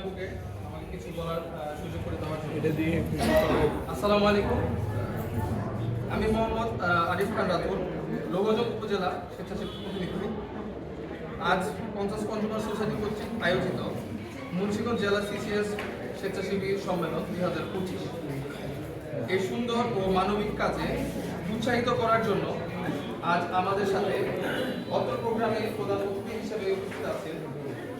আপুকে আমাকে কিছু বলার সুযোগ করে দেওয়ার জন্য। এটা দিয়ে আসসালামু আলাইকুম। আমি মোহাম্মদ আরিফ খান রাতুল লোহজং উপজেলা স্বেচ্ছাসেবী প্রতিনিধি আজ পঞ্চাশ কনজুমার সোসাইটি কর্তৃক আয়োজিত মুন্সিগঞ্জ জেলা সিসিএস স্বেচ্ছাসেবী সম্মেলন দুই হাজার পঁচিশ। এই সুন্দর ও মানবিক কাজে উৎসাহিত করার জন্য আজ আমাদের সাথে অত্র প্রোগ্রামে প্রধান অতিথি হিসেবে উপস্থিত আছেন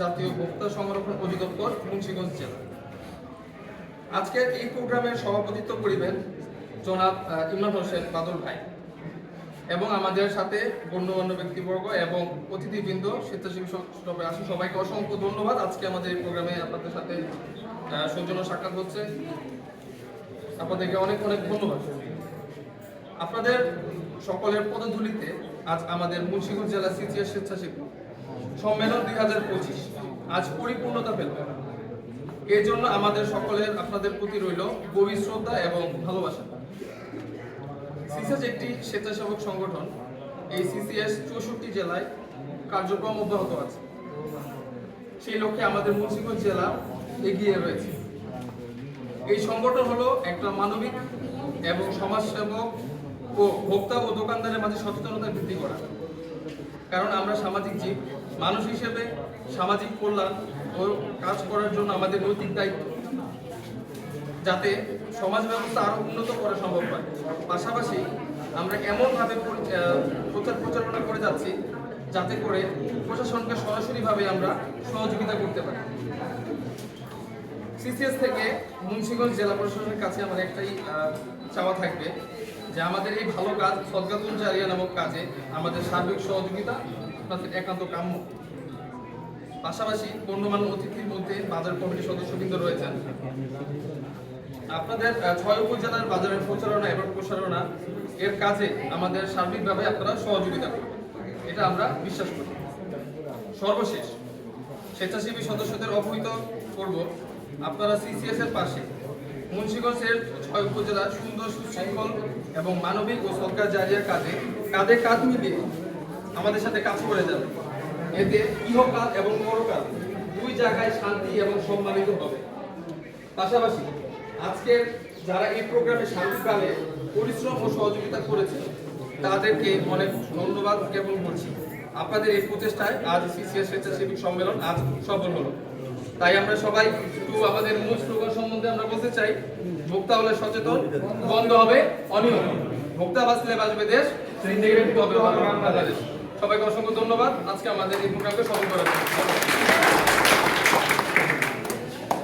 জাতীয় ভোক্তা সংরক্ষণ অধিদপ্তর মুন্সিগঞ্জ জেলা। আজকের এই প্রোগ্রামের সভাপতিত্ব করিবেন জনাব ইমরান হোসেন বাদল ভাই এবং আমাদের সাথে গণ্যমান্য ব্যক্তিবর্গ এবং অতিথিবৃন্দ, স্বেচ্ছাসেবী সবাই আসুন সবাইকে অসংখ্য ধন্যবাদ। আজকে আমাদের এই প্রোগ্রামে আপনাদের সাথে সৌজন্য সাক্ষাৎ হচ্ছে। আপনাদেরকে অনেক অনেক ধন্যবাদ। আপনাদের সকলের পদধূলিতে আজ আমাদের মুন্সিগঞ্জ জেলা সিজিএস স্বেচ্ছাসেবী সম্মেলন দুই হাজার পঁচিশ। আজ পরিপূর্ণতা পেল। এর জন্য আমাদের সকলের, আপনাদের প্রতি রইল গভীর শ্রদ্ধা এবং ভালোবাসা। সিসিএস একটি স্বেচ্ছাসেবক সংগঠন। এই সিসিএস চৌষট্টি জেলায় কার্যক্রম অব্যাহত আছে। সেই লক্ষ্যে আমাদের মুন্সিগঞ্জ জেলা এগিয়ে রয়েছে। এই সংগঠন হলো একটা মানবিক এবং সমাজসেবক ও ভোক্তা ও দোকানদারের মাঝে সচেতনতা বৃদ্ধি করা। কারণ আমরা সামাজিক জীব। মানুষ হিসেবে সামাজিক কল্যাণ ও কাজ করার জন্য আমাদের নৈতিক দায়িত্ব। যাতে সমাজ ব্যবস্থা আরও উন্নত করা সম্ভব হয়। পাশাপাশি আমরা এমনভাবে প্রচার প্রচারণা করে যাচ্ছি যাতে করে প্রশাসনকে সরাসরিভাবে আমরা সহযোগিতা করতে পারি। সিসিএস থেকে মুন্সিগঞ্জ জেলা প্রশাসনের কাছে আমার একটাই চাওয়া থাকবে যে আমাদের এই ভালো কাজ সদগাতুল জারিয়া নামক কাজে আমাদের সার্বিক সহযোগিতা আপনাদের একান্ত কাম্য। পাশাপাশি গণ্যমান্য অতিথির মধ্যে বাজার কমিটির সদস্যবৃন্দ রয়েছেন। আপনাদের ছয় উপজেলার বাজারের প্রচারণা এবং প্রসারণা এর কাজে আমাদের সার্বিকভাবে আপনারা সহযোগিতা করবেন। এটা আমরা বিশ্বাস করি। সর্বশেষ, স্বেচ্ছাসেবী সদস্যদের অবহিত করব। আপনারা সিসিএস এর পাশে মুন্সিগঞ্জের ছয় উপজেলার সুন্দর সুশৃঙ্খল এবং মানবিক ও সরকার জারিয়ার কাজে কাঁধে কাঁধ মিলিয়ে আমাদের সাথে কাজ করে যাবে। এতে ইহকাল এবং পরকাল দুই জায়গায় শান্তি এবং সম্মানিত হবে। পাশাপাশি আজকের যারা এই প্রোগ্রামে শান্তিকালে পরিশ্রম ও সহযোগিতা করেছে তাদেরকে অনেক ধন্যবাদ জ্ঞাপন করছি। আপনাদের এই প্রচেষ্টায় আজ সিসিএস স্বেচ্ছাসেবী সম্মেলন আজ সফল হলো। তাই আমরা সবাই একটু আমাদের মূল স্লোগান সম্বন্ধে আমরা বলতে চাই, ভোক্তা হলে সচেতন, বন্ধ হবে অনিয়ম। ভোক্তা বাঁচলে বাঁচবে দেশ ইন্টিগ্রেটেড হবে বাংলাদেশ। সবাইকে অসংখ্য ধন্যবাদ। আজকে আমাদের এই প্রোগ্রামকে সফল করার